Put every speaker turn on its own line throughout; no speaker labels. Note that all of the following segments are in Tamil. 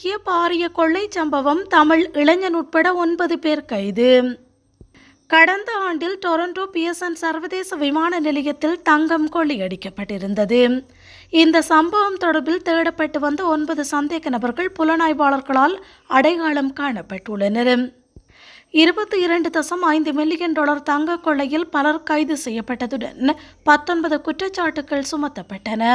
சிக்கிய பாரிய கொள்ளை சம்பவம் தமிழ் இளைஞன் உட்பட ஒன்பது பேர் கைது. கடந்த ஆண்டில் டொரண்டோ பிஎஸ்என் சர்வதேச விமான நிலையத்தில் தங்கம் கொள்ளையடிக்கப்பட்டிருந்தது. இந்த சம்பவம் தொடர்பில் தேடப்பட்டு வந்த ஒன்பது சந்தேக நபர்கள் புலனாய்வாளர்களால் அடையாளம் காணப்பட்டுள்ளனர். இருபத்தி இரண்டு தசம் ஐந்து மில்லியன் டாலர் தங்க கொள்ளையில் பலர் கைது செய்யப்பட்டதுடன் பத்தொன்பது குற்றச்சாட்டுகள் சுமத்தப்பட்டன.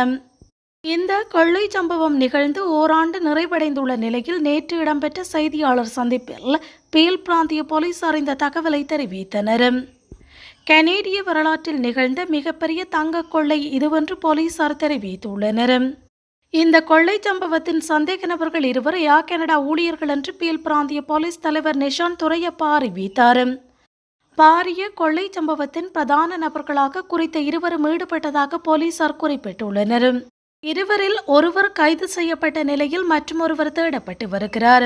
இந்த கொள்ளை சம்பவம் நிகழ்ந்து ஓராண்டு நிறைவடைந்துள்ள நிலையில் நேற்று இடம்பெற்ற செய்தியாளர் சந்திப்பில் பீல் பிராந்திய போலீசார் இந்த தகவலை தெரிவித்தனர். கனேடிய வரலாற்றில் நிகழ்ந்த மிகப்பெரிய தங்க கொள்ளை இதுவென்று போலீசார் தெரிவித்துள்ளனர். இந்த கொள்ளை சம்பவத்தின் சந்தேக நபர்கள் இருவர் யா கனடா ஊழியர்கள் என்று பீல் பிராந்திய போலீஸ் தலைவர் நிஷான் துரையப்பா அறிவித்தார். பாரிய கொள்ளை சம்பவத்தின் பிரதான நபர்களாக குறித்த இருவரும் ஈடுபட்டதாக போலீசார் குறிப்பிட்டுள்ளனர். இருவரில் ஒருவர் கைது செய்யப்பட்ட நிலையில் மற்றொருவர் தேடப்பட்டு வருகிறார்.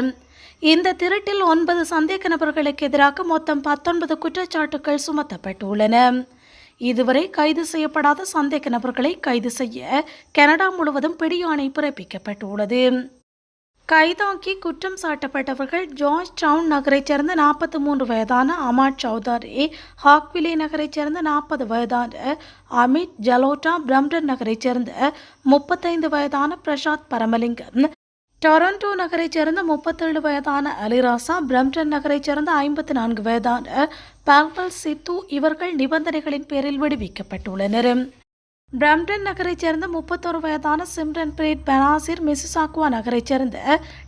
இந்த திருட்டில் ஒன்பது சந்தேக நபர்களுக்கு எதிராக மொத்தம் பத்தொன்பது குற்றச்சாட்டுகள் சுமத்தப்பட்டுள்ளன. இதுவரை கைது செய்யப்படாத சந்தேக நபர்களை கைது செய்ய கனடா முழுவதும் பிடியாணை பிறப்பிக்கப்பட்டுள்ளது. கைதாக்கி குற்றம் சாட்டப்பட்டவர்கள் ஜார்ஜ் டவுன் நகரைச் சேர்ந்த நாற்பத்தி மூன்று வயதான அமாட் சௌதாரி ஹாக்விலே நகரைச் சேர்ந்த நாற்பது வயதான அமித் ஜலோட்டா பிரம்டன் நகரைச் சேர்ந்த முப்பத்தைந்து வயதான பிரசாத் பரமலிங்கம் டொரண்டோ நகரைச் சேர்ந்த முப்பத்தேழு வயதான அலிராசா பிரம்டன் நகரைச் சேர்ந்த ஐம்பத்தி நான்கு வயதான பால்வல் சித்து இவர்கள் நிபந்தனைகளின் பேரில் விடுவிக்கப்பட்டுள்ளனர். பிரம்டன் நகரைச் சேர்ந்த முப்பத்தொரு வயதான சிம்ரன் பிரீத் பெனாசிர் மிசிசாக்குவா நகரைச் சேர்ந்த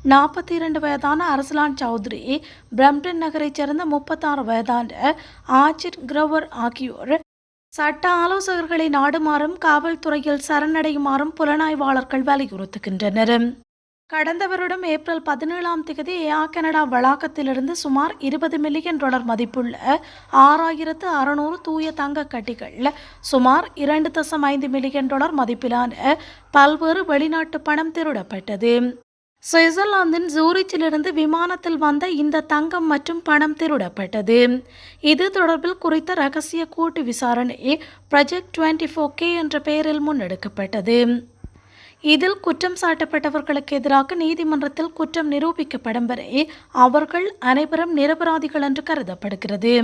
நாற்பத்தி இரண்டு வயதான அரசலான் சௌத்ரி பிரம்டன் நகரைச் சேர்ந்த முப்பத்தாறு வயதான ஆச்சிர் கிரவர் ஆகியோர் சட்ட ஆலோசகர்களை நாடுமாறும் காவல்துறையில் சரணடையுமாறும் புலனாய்வாளர்கள் வலியுறுத்துகின்றனர். கடந்த வருடம் ஏப்ரல் பதினேழாம் தேதி ஏஆ கனடா வளாகத்திலிருந்து சுமார் இருபது மில்லியன் டாலர் மதிப்புள்ள ஆறாயிரத்து அறுநூறு தூய தங்க கட்டிகள் சுமார் இரண்டு தசம் ஐந்து மில்லியன் டாலர் மதிப்பிலான பல்வேறு வெளிநாட்டு பணம் திருடப்பட்டது. சுவிட்சர்லாந்தின் ஜூரிச்சிலிருந்து விமானத்தில் வந்த இந்த தங்கம் மற்றும் பணம் திருடப்பட்டது. இது தொடர்பில் குறித்த ரகசிய கூட்டு விசாரணை ப்ரொஜெக்ட் டுவெண்ட்டி ஃபோர் கே என்ற பெயரில் முன்னெடுக்கப்பட்டது. இதில் குற்றம் சாட்டப்பட்டவர்களுக்கு எதிராக நீதிமன்றத்தில் குற்றம் நிரூபிக்கப்படும் வரை அவர்கள் அனைவரும் நிரபராதிகள் என்று கருதப்படுகிறது.